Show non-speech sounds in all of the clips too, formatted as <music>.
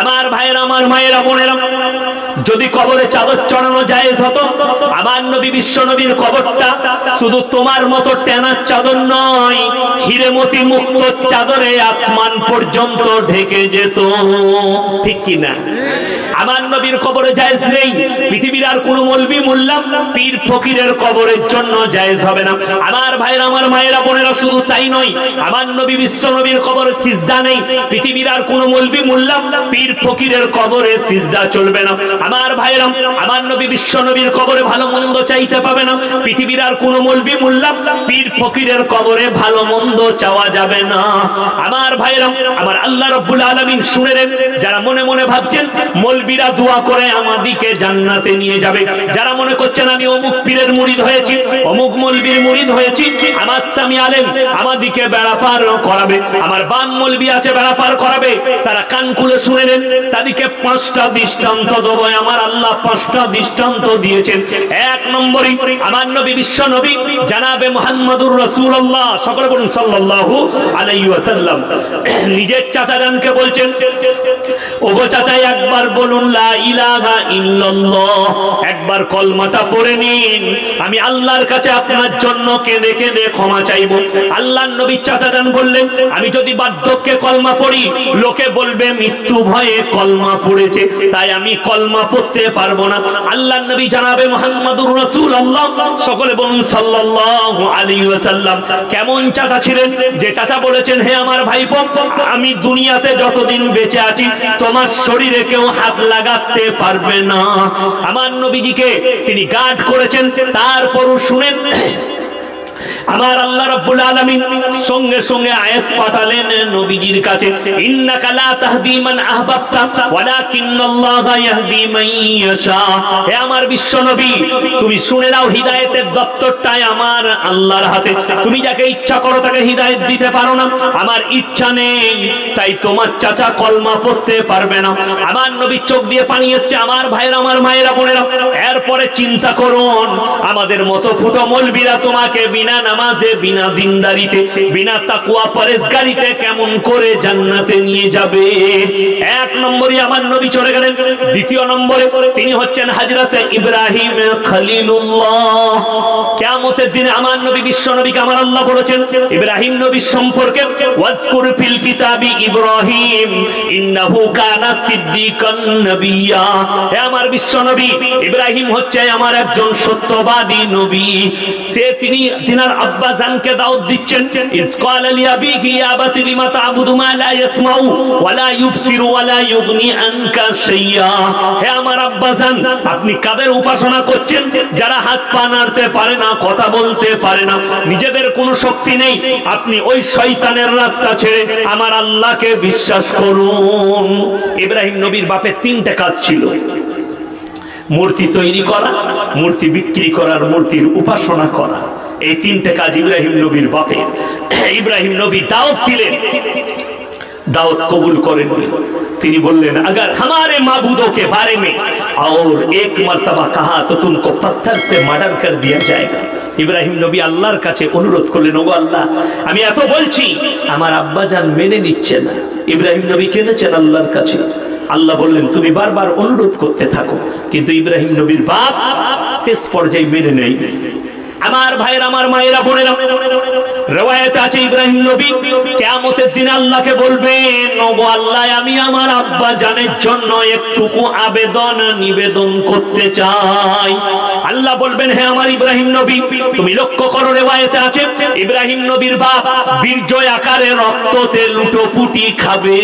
আমার ভাইয়ের, আমার মায়েরা, বোনেরা, যদি কবরে চাদর চড়ানো যায় হতো, আমার নবী বিশ্ব নবীর কবরটা শুধু তোমার মতো টেনার চাদর নয়, হিরেমতি মুক্ত চাদরে আসমান পর্যন্ত ঢেকে যেত। ঠিক কি না আমার নবীর কবরে জায়েজ নেই। পৃথিবীর আর কোনো মলবি মুল্লাম পীর ফকিরের কবরের জন্য জায়েজ হবে না। আমার ভাইয়ের, আমার মায়েরা, বোনেরা শুধু তাই নয়, আমার নবী বিশ্ব নবীর কবরে সিজদা নেই। পৃথিবীর আর কোনো মলবি মুল্লাম পীর ফকিরের কবরে সিজদা চলবে না। আমার ভাইরাম আমার নবী বিশ্ব নবীর কবরে ভালো মন্দ চাইতে পাবে না। পৃথিবীর আর কোনো মলবি মুল্লাম পীর ফকিরের কবরে ভালো মন্দ চাওয়া যাবে না। আমার ভাইরাম আমার আল্লাহ রব্বুল আলামিন শুনে যারা মনে মনে ভাবছেন মলবিরা দোয়া করে আমাদিকে জান্নাতে নিয়ে যাবে। যারা মনে করছেন আমি অমুক পীরের মুরিদ হয়েছি, অমুক মলবির মুরিদ হয়েছি, আমার স্বামী আলেম আমাদিকে বেড়া পার করাবে, আমার বাম মলবি আছে বেড়া পার করাবে, তারা কান খুলে শুনে নেন, তাদেরকে পাঁচটা দৃষ্টান্ত দেবো, আমার আল্লাহ পাঁচটা দৃষ্টান্ত দিয়েছেন। এক নম্বরই, আমার নবী বিশ্ব নবী, জানাবে মোহাম্মদুর রাসূলুল্লাহ, সকলে বলুন সাল্লাল্লাহু আলাইহি ওয়াসাল্লাম। <clears throat> নিজের চাচা জানকে বলছেন, ওগো চাচা একবার বলুন একবার কলমাটা পড়ে নিন। আমি আল্লাহর কাছে আপনার জন্য কেঁদে কেঁদে ক্ষমা চাইব। আল্লাহর নবী চাচা জান বললেন, আমি যদি বার্ধক্যে কলমা পড়ি, লোকে বলবে, মৃত্যু ভয়ে কলমা পড়েছে, তাই আমি কলমা পড়তে পারব না। আল্লাহর নবী জানাবে, মোহাম্মদুর রাসূলুল্লাহ। সকলে বলুন, সাল্লাল্লাহু আলাইহি ওয়াসাল্লাম। কেমন চাচা ছিলেন? যে চাচা বলেছেন, হে আমার ভাইপো, আমি দুনিয়াতে যতদিন বেঁচে আছি, তোমার শরীরে কেউ হাত লাগাতে পারবে না। আমার নবীজিকে তিনি গার্ড করেছেন তারপরও শুনেন আমার আল্লাহ রাব্বুল আলামিন সঙ্গে সঙ্গে আয়াত পাঠালেন নবীজির কাছে, ইন্নাকা লা তাহদি মান আহবাবতা, ওয়ালাকিন্নাল্লাহা ইয়াহদি মান ইয়াশা। হে আমার বিশ্ব নবী, তুমি শুনে নাও হিদায়াতের দপ্তরটাই আমার আল্লাহর হাতে। তুমি যাকে ইচ্ছা করো তাকে হিদায়াত দিতে পারো না। আমার ইচ্ছা নেই, তাই তোমার চাচা কলমা পড়তে পারবে না। আমার নবী চোখ দিয়ে পানি এসছে, আমার ভাইয়ের, আমার মায়েরা, বোনেরা। এরপরে চিন্তা করুন, আমাদের মতো ফুটো মলবিরা তোমাকে বিনা নামাজে, বিনা দিনদারিতে, বিনা তাকুয়া পরেশগারিতে কেমন করে জান্নাতে নিয়ে যাবে? এক নম্বরে আমার নবী চলে গেলেন। দ্বিতীয় নম্বরে তিনি হচ্ছেন হাজরাতে ইব্রাহিম খলিলুল্লাহ। কিয়ামতের দিনে আমার নবী, বিশ্ব নবীকে আমার আল্লাহ বলেছেন, ইব্রাহিম নবী সম্পর্কে ওয়াজকুর ফিল কিতাবি ইব্রাহিম, ইন্নাহু কানা সিদ্দিকান নবিয়্যা হে আমার বিশ্ব নবী, ইব্রাহিম হচ্ছে আমার একজন সত্যবাদী নবী। সে তিনি, তিনার দাওয়াত দিচ্ছেন আবিহি লিমা তা'বুদু মা লা ইয়াসমাউ ইউবসিরু ইউগনি আনকা হে আমার আব্বা আপনি কাদের উপাসনা করছেন? যারা হাত পা নাড়তে পারে না, কথা বলতে পারে না, নিজেদের কোনো শক্তি নেই। আপনি ওই শয়তানের রাস্তা ছেড়ে আমার আল্লাহকে বিশ্বাস করুন। ইব্রাহিম নবীর বাপের তিনটে কাজ ছিল। মূর্তি তৈরি করা, মূর্তি বিক্রি করার মূর্তির উপাসনা করা। এই তিনটে কাজ ইব্রাহিম নবীর বাপে ইব্রাহিম নবী দাওয়াত দিলেন दावत कबूल करेंगे তিনি বললেন अगर हमारे माबूदों के बारे में और एक मर्तबा कहा तो तुमको पत्थर से मर्डर कर दिया जाएगा ইব্রাহিম নবী আল্লাহর কাছে অনুরোধ করলেন ওগো আল্লাহ আমি এত বলছি আমার আব্বা জান মেনে নিচ্ছে না ইব্রাহিম নবী কেঁদেছেন আল্লাহর কাছে আল্লাহ বললেন তুমি বারবার অনুরোধ করতে থাকো কিন্তু ইব্রাহিম নবীর বাপ শেষ পর্যায়ে মেনে নেই আমার ভাইয়ের, আমার মায়েরা, বোনেরা। রেওয়ায়েতে আছে ইব্রাহিম নবী। কিয়ামতের দিন আল্লাহকে বলবেন, ওগো আল্লাহ, আমি আমার আব্বা জানের জন্য একটুকু আবেদন, নিবেদন করতে চাই। আল্লাহ বলবেন হে আমার ইব্রাহিম নবী, তুমি লক্ষ্য করো, রেওয়ায়েতে আছে ইব্রাহিম নবীর বাপ বীর্য আকারে রক্ততে লুটোপুটি খাবে।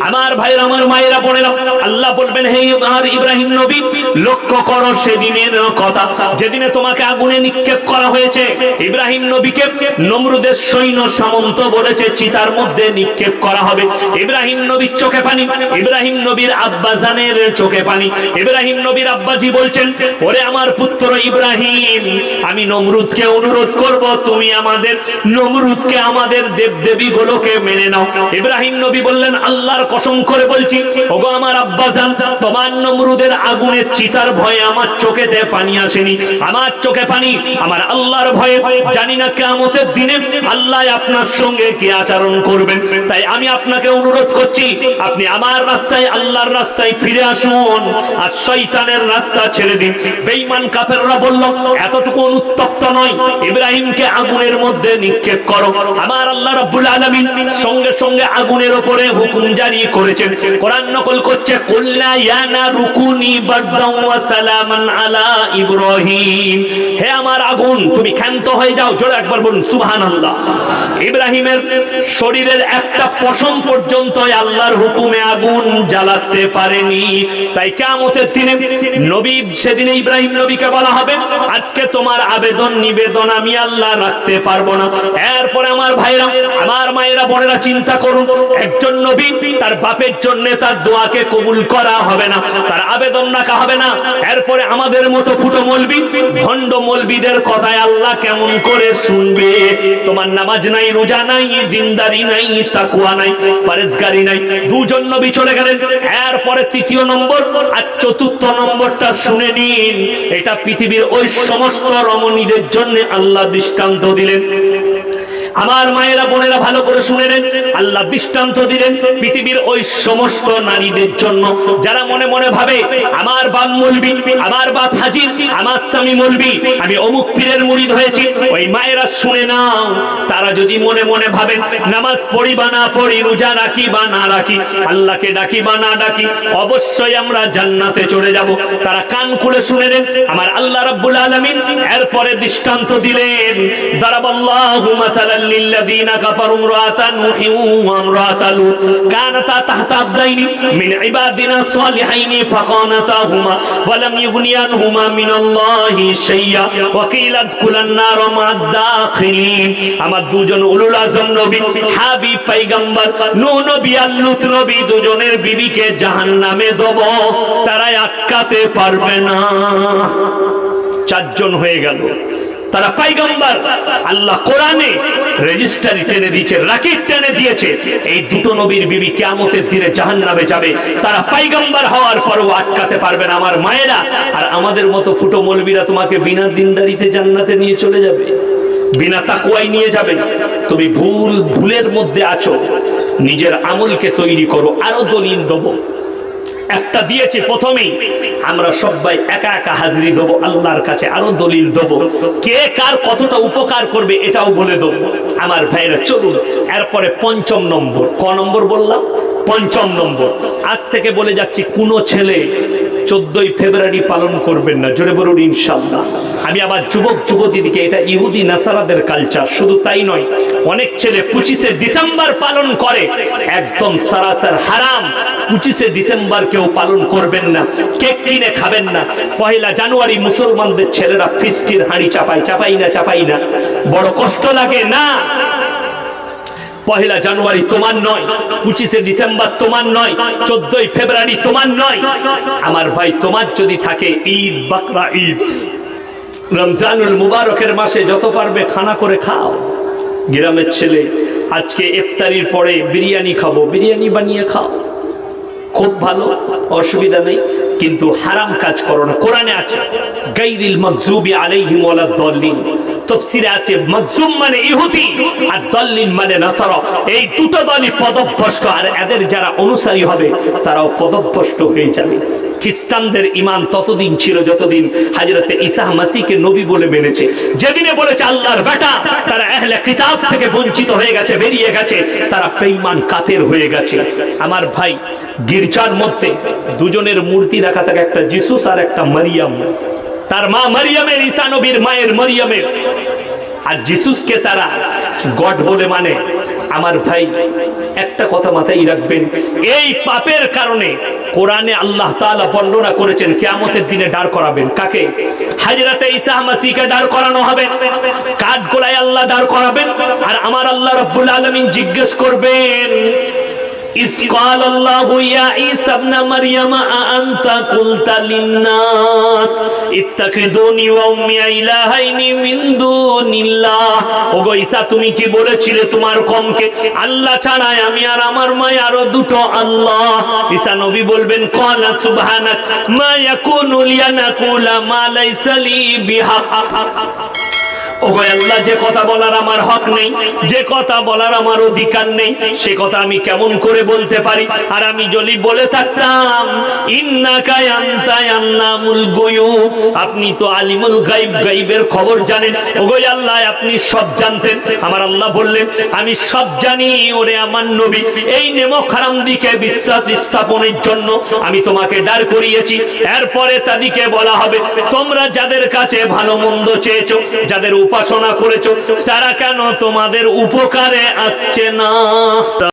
আমার ভাইয়ের, আমার মায়েরা, বোনেরা, আল্লাহ বলবেন, হে আমার ইব্রাহিম নবী, লক্ষ্য করো সেদিনের কথা। যেদিনে তোমাকে আগুনে নিক্ষেপ করা হয়েছে। ইব্রাহিম নবীকে নমরুদের সৈন্য সামন্ত বলেছে, চিতার মধ্যে নিক্ষেপ করা হবে। ইব্রাহিম নবীর চোখে পানি, ইব্রাহিম নবীর আব্বাজানের চোখে পানি। ইব্রাহিম নবীর আব্বাজি বলছেন, ওরে আমার পুত্র ইব্রাহিম, আমি নমরুদকে অনুরোধ করব, তুমি আমাদের নমরুদকে আমাদের দেবদেবী গুলোকে মেনে নাও। ইব্রাহিম নবী বললেন, আল্লাহর কসম করে বলছি, ওগো আমার আব্বাজান তোমার নমরুদের আগুনের চিতার ভয়ে আমার চোখেতে পানি আসেনি। আমার চোখে পানি আমার আল্লাহর ভয়ে জানি না কেমতের দিনে আল্লাহ আপনার সঙ্গে কি আচরণ করবেন তাই আমি আপনাকে অনুরোধ করছি, আপনি আমার রাস্তায়, আল্লাহর রাস্তায় ফিরে আসুন আর শয়তানের রাস্তা ছেড়ে দিন। বেঈমান কাফেররা বলল, এতটুকু অনুত্তপ্ত নয়, ইব্রাহিমকে আগুনের মধ্যে নিক্ষেপ করো। আমার আল্লাহ রাব্বুল আলামিন সঙ্গে সঙ্গে আগুনের উপরে হুকুম জারি করেছেন। কোরআন নকল করছে কুল্লা ইয়ানা রুকুনি বারদাও ওয়া সালামান আলা ইব্রাহিম। হে আমার আগুন। তুমি ক্ষান্ত হয়ে যাও, জোরে একবার বলুন, সুবহানাল্লাহ। ইব্রাহিমের শরীরের একটা পশম পর্যন্ত আল্লাহর হুকুমে আগুন জ্বালাতে পারেনি। তাই কিয়ামতের দিনে নবী, সেদিনে ইব্রাহিম নবীকে বলা হবে, আজকে তোমার আবেদন, নিবেদন আমি আল্লাহ রাখতে পারব না। এরপরে আমার ভাইরা, আমার মায়েরা, বোনেরা চিন্তা করুন, একজন নবী তার বাপের জন্য তার দোয়াকে কবুল করা হবে না, তার আবেদন রাখা হবে না। এরপরে আমাদের মতো ফুটো মলবি, ভণ্ড মলবিদের কথায় আল্লাহ কেমন করে শুনবে? তোমার নামাজ নাই, রোজা নাই, দিনদারি নাই তাকুয়া নাই, পারেজগারি নাই। দুজন নবী চলে গেলেন। এরপরে তৃতীয় নম্বর আর চতুর্থ নম্বরটা শুনে নিন। এটা পৃথিবীর ওই সমস্ত রমণীদের জন্য আল্লাহ দৃষ্টান্ত দিলেন। আমার মায়েরা, বোনেরা ভালো করে শুনে নেন। আল্লাহ দৃষ্টান্ত দিলেন পৃথিবীর ওই সমস্ত নারীদের জন্য। যারা মনে মনে ভাবে, আমার বাপ মলবি, আমার বাপ হাজির, আমার স্বামী মলবি, আমি অমুক পীরের মুরিদ হয়েছি। ওই মায়েরা, শুনে নাও। তারা যদি মনে মনে ভাবেন নামাজ পড়ি বা না পড়ি, রোজা রাখি বা না রাখি, আল্লাহকে ডাকি বা না ডাকি, অবশ্যই আমরা জান্নাতে চলে যাব। তারা কান খুলে শুনে নেন, আমার আল্লাহ রাব্বুল আলামিন এরপরে দৃষ্টান্ত দিলেন। দারাবাল্লাহু মাসালাল লিল্লাযিনা কাফারু ইমরাআতা নূহি ওয়া ইমরাআতা কানাতা তাহতা আবদাইনি মিন ইবাদিনা সালিহাইনি ফাখানাতাহুমা ওয়া লাম ইউগনিয়ানহুমা মিনাল্লাহি শাইয়্যা ওয়া কিলা আদখুলান নার মা'আদ দাখিলিন। আমার দুজন উলুল আযম নবী, হাবিব পয়গম্বর নূহ নবী আর লূত নবী দুজনের বিবিকে জাহান্নামে দেব। তারা আটকাতে পারবে না। চারজন হয়ে গেল। তারা পাইগম্বার। আল্লাহ কোরআনে রেজিস্টারি টেনে দিয়েছে রাকিব টেনে দিয়েছে। এই দুটো নবীর বিবি কেয়ামতের দিনে জাহান্নামে যাবে। তারা পাইগম্বার হওয়ার পরও আটকাতে পারবে না আমার মায়েরা। আর আমাদের মতো ফুটো মলবিরা তোমাকে বিনা দিনদারিতে জান্নাতে নিয়ে চলে যাবে। বিনা তাকুয়াই নিয়ে যাবে। তুমি ভুল, ভুলের মধ্যে আছো। নিজের আমলকে তৈরি করো, আরও দলিল দেবো। একটা দিয়েছে প্রথমেই। আমরা সবাই একা একা হাজিরি দেবো, আল্লাহর কাছে আরও দলিল দেবো। কে কার কতটা উপকার করবে এটাও বলে দেবো। আমার ভাইরা, চলুন, এরপরে পঞ্চম নম্বর। ক নম্বর বললাম? পঞ্চম নম্বর। আজ থেকে বলে যাচ্ছি, কোনো ছেলে চোদ্দই ফেব্রুয়ারি পালন করবেন না। জোরে বলুন ইনশাল্লাহ আমি আবার যুবক, যুবতীদিকে, এটা ইহুদি, নাসারাদের কালচার শুধু তাই নয়, অনেক ছেলে পঁচিশে ডিসেম্বর পালন করে। একদম সারাসার হারাম। পঁচিশে ডিসেম্বর কেউ পালন করবেন না, কেক কিনে খাবেন না। পয়লা জানুয়ারি মুসলমানদের ছেলেরা ফিস্টির হাঁড়ি চাপাই চাপাই না চাপাই না। বড় কষ্ট লাগে না। পহেলা জানুয়ারি তোমার নয়, পঁচিশে ডিসেম্বর তোমার নয়, চোদ্দই ফেব্রুয়ারি তোমার নয়। আমার ভাই তোমার যদি থাকে ঈদ, বাকরা ঈদ। রমজানুল মুবারকের মাসে যত পারবে খানা করে খাও। গ্রামের ছেলে, আজকে ইফতারির পরে বিরিয়ানি খাব, বিরিয়ানি বানিয়ে খাও। খুব ভালো, অসুবিধা নেই, কিন্তু হারাম কাজ করো না। কোরআনে আছে, গাইরিল মকজুবি আলাইহিম ওয়ালা দল্লিন তফসিরে আছে মকজুম মানে ইহুদি আর দল্লিন মানে নাসারা। এই দুটো দলই পদভ্রষ্ট আর এদের যারা অনুসারী হবে, তারাও পদভ্রষ্ট হয়ে যাবে। খ্রিস্টানদের ইমান ততদিন ছিল যতদিন হাজরতে ঈসা মাসিকে নবী বলে মেনেছে। যেদিনে বলেছে আল্লাহর বেটা, তারা আহলে কিতাব থেকে বঞ্চিত হয়ে গেছে, বেরিয়ে গেছে, তারা পেইমান কাতের হয়ে গেছে। আমার ভাই গির্জার মধ্যে দুজনের মূর্তি রাখা থাকে, একটা জিসুস আর একটা মারিয়াম। তার মা মারিয়ামের, ঈসা নবীর মায়ের মারিয়ামের। আর জিসুসকে তারা গড বলে মানে আমার ভাই, একটা কথা মাথায় রাখবেন, এই পাপের কারণে কোরআনে আল্লাহ তাআলা বর্ণনা করেছেন, কিয়ামতের দিনে দাঁড় করাবেন। কাকে? হাজরাতে ঈসা মাসিকে দাঁড় করানো হবে। কাঠ গোলায় আল্লাহ দাঁড় করাবেন। আর আমার আল্লাহ রাব্বুল আলামিন জিজ্ঞেস করবেন إذ قال الله يا عيسى ابن مريم أأنت قلت للناس اتخذوني وأمي إلهين من دون الله ওগো ঈসা তুমি কি বলেছিলে তোমার কমকে আল্লাহ ছাড়াই আমি আর আমার মা আরো দুটো আল্লাহ ঈসা নবী বলবেন কলা সুবহানাক মা ইয়াকুনু লিয়ানাকুলা মা লাইসা লি বিহাক ওগো আল্লাহ, যে কথা বলার আমার হক নেই, যে কথা বলার আমার অধিকার নেই, সে কথা আমি কেমন করে বলতে পারি? আর আমি যদি বলে থাকতাম আপনি তো আলিমুল গায়ব, গায়বের খবর জানেন। ওগো আল্লাহ, আপনি সব জানতেন। আমার আল্লাহ বললেন, আমি সব জানি ওরে আমার নবী। এই নেমক হারাম দিকে বিশ্বাস স্থাপনের জন্য আমি তোমাকে দাঁড় করিয়েছি। এরপরে তাদেরকে বলা হবে, তোমরা যাদের কাছে ভালো মন্দ চেয়েছো, যাদের উপাসনা করেছ তারা কেন তোমাদের উপকারে আসছে না?